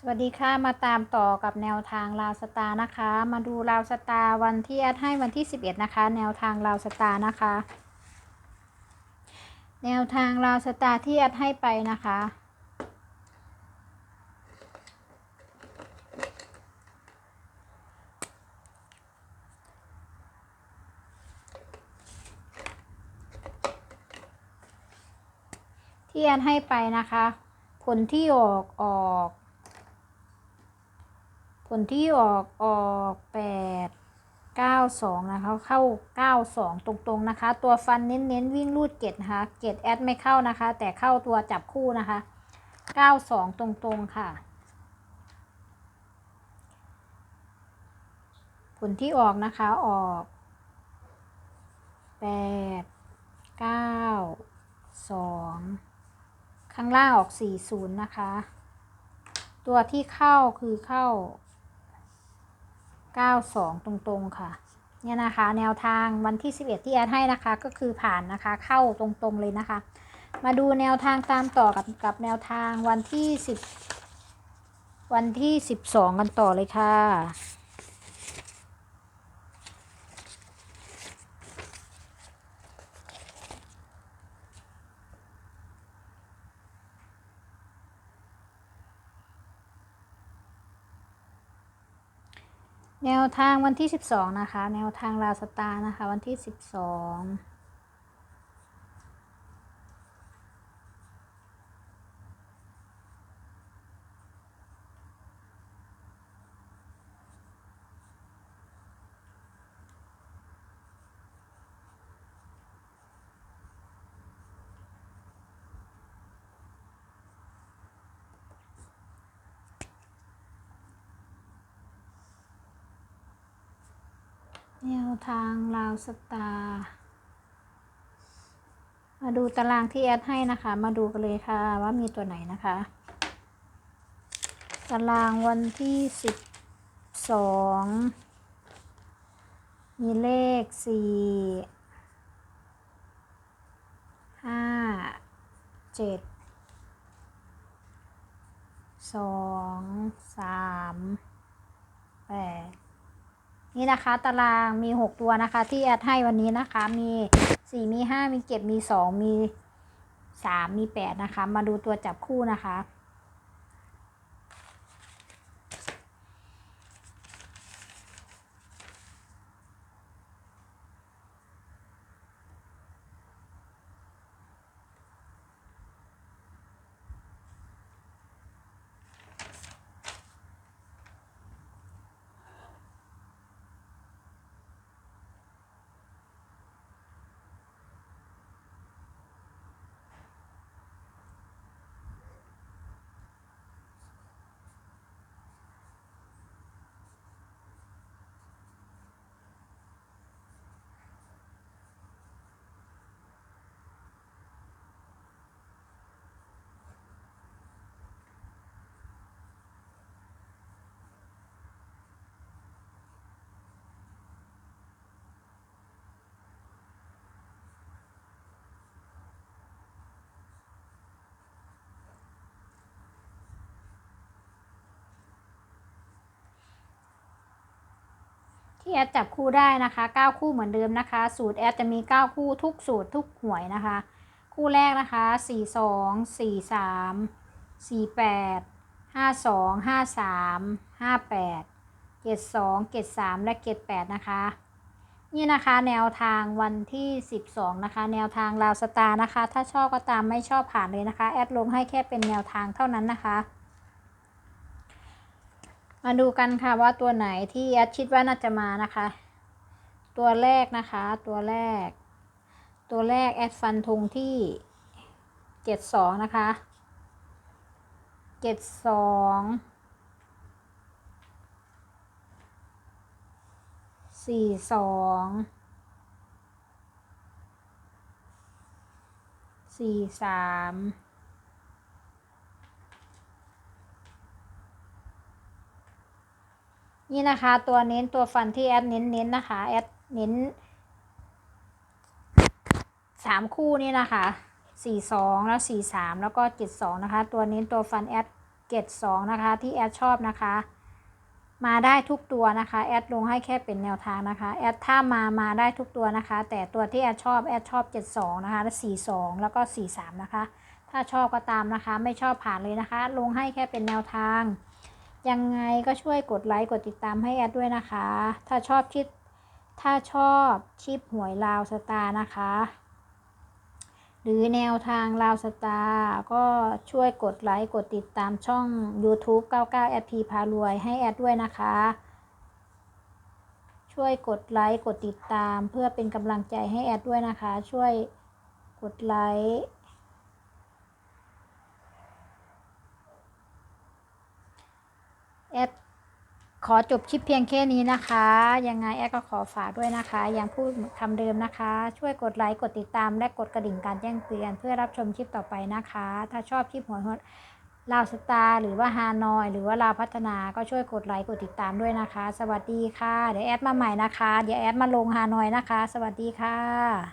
สวัสดีค่ะ มาตามต่อกับแนวทางราวสตาร์นะคะ มาดูราวสตาร์วันที่แอดให้วันที่ 11 นะคะ แนวทางราวสตาร์นะคะ แนวทางราวสตาร์ที่แอดให้ไปนะคะ ที่แอดให้ไปนะคะ ผลที่ออกออก ผลที่ออกออกแปดเก้าสองนะคะเข้าเก้าสองตรงๆนะคะ ตัวฟันเน้นๆวิ่งรูดเกตนะคะเกตแอดไม่เข้านะคะ แต่เข้าตัวจับคู่นะคะเก้าสองตรงๆค่ะผลที่ออกนะคะออกแปดเก้าสองข้างล่างออกสี่ศูนย์นะคะ ตัวที่เข้าคือเข้า 92 ตรงๆค่ะ เนี่ยนะคะ แนวทางวันที่ 11 ที่แอดให้นะคะก็คือผ่านนะคะเข้าตรงๆเลยนะคะ มาดูแนวทางตามต่อกับกับแนวทางวันที่ 10 วันที่ 12 กันต่อเลยค่ะ แนวทางวันที่ 12 นะคะ แนวทางลาสตานะคะ วันที่ 12 แนวทางลาวสตาร์มาดูตารางที่แอดให้นะคะ มาดูกันเลยค่ะว่ามีตัวไหนนะคะ ตารางวันที่สิบสองมีเลขสี่ห้าเจ็ดสองสามแปด นี่นะคะตารางมี 6 ตัวนะคะ ที่แอดให้วันนี้นะคะ มี 4 มี 5 มี 7 มี 2 มี 3 มี 8 นะคะ มาดูตัวจับคู่นะคะ ที่แอดจับคู่ได้นะคะ 9 คู่เหมือนเดิมนะคะ สูตรแอดจะมี 9 คู่ทุกสูตรทุกหวยนะคะ คู่แรกนะคะ 42 43 48 52 53 58 72 73 และ 78 นะคะ นี่นะคะแนวทางวันที่ 12 นะคะ แนวทางราวสตาร์นะคะ ถ้าชอบก็ตามไม่ชอบผ่านเลยนะคะ แอดลงให้แค่เป็นแนวทางเท่านั้นนะคะ มาดูกันค่ะว่าตัวไหนที่แอดคิดว่าน่าจะมานะคะ ตัวแรกนะคะ ตัวแรก ตัวแรกแอดฟันธงที่เจ็ดสองนะคะเจ็ดสองสี่สองสี่สาม นี่นะคะตัวเน้นตัวฟันที่แอดเน้นเน้นนะคะแอดเน้นสามคู่นี่นะคะสี่สองแล้วสี่สามแล้วก็เจ็ดสองนะคะ ตัวเน้นตัวฟันแอดเกตสองนะคะ ที่แอดชอบนะคะ มาได้ทุกตัวนะคะแอดลงให้แค่เป็นแนวทางนะคะแอดถ้ามามาได้ทุกตัวนะคะ แต่ตัวที่แอดชอบแอดชอบ72นะคะและ42แล้วก็43นะคะ ถ้าชอบก็ตามนะคะ ไม่ชอบผ่านเลยนะคะ ลงให้แค่เป็นแนวทาง ยังไงก็ช่วยกดไลค์กดติดตามให้แอดด้วยนะคะ ถ้าชอบชิปถ้าชอบชิปหวยลาวสตาร์นะคะ หรือแนวทางลาวสตาร์ก็ช่วยกดไลค์กดติดตามช่อง YouTube 99 SP พารวยให้แอดด้วยนะคะ ช่วยกดไลค์กดติดตามเพื่อเป็นกำลังใจให้แอดด้วยนะคะ ช่วยกดไลค์แอด ขอจบคลิปเพียงแค่นี้นะคะ ยังไงแอดก็ขอฝากด้วยนะคะ ยังพูดคำเดิมนะคะ ช่วยกดไลค์ กดติดตาม และกดกระดิ่งการแจ้งเตือน เพื่อรับชมคลิปต่อไปนะคะ ถ้าชอบคลิปหัวลาวสตาร์หรือว่าฮานอย หรือว่าลาวพัฒนาก็ช่วยกดไลค์ กดติดตามด้วยนะคะ สวัสดีค่ะ เดี๋ยวแอดมาใหม่นะคะ เดี๋ยวแอดมาลงฮานอยนะคะ สวัสดีค่ะ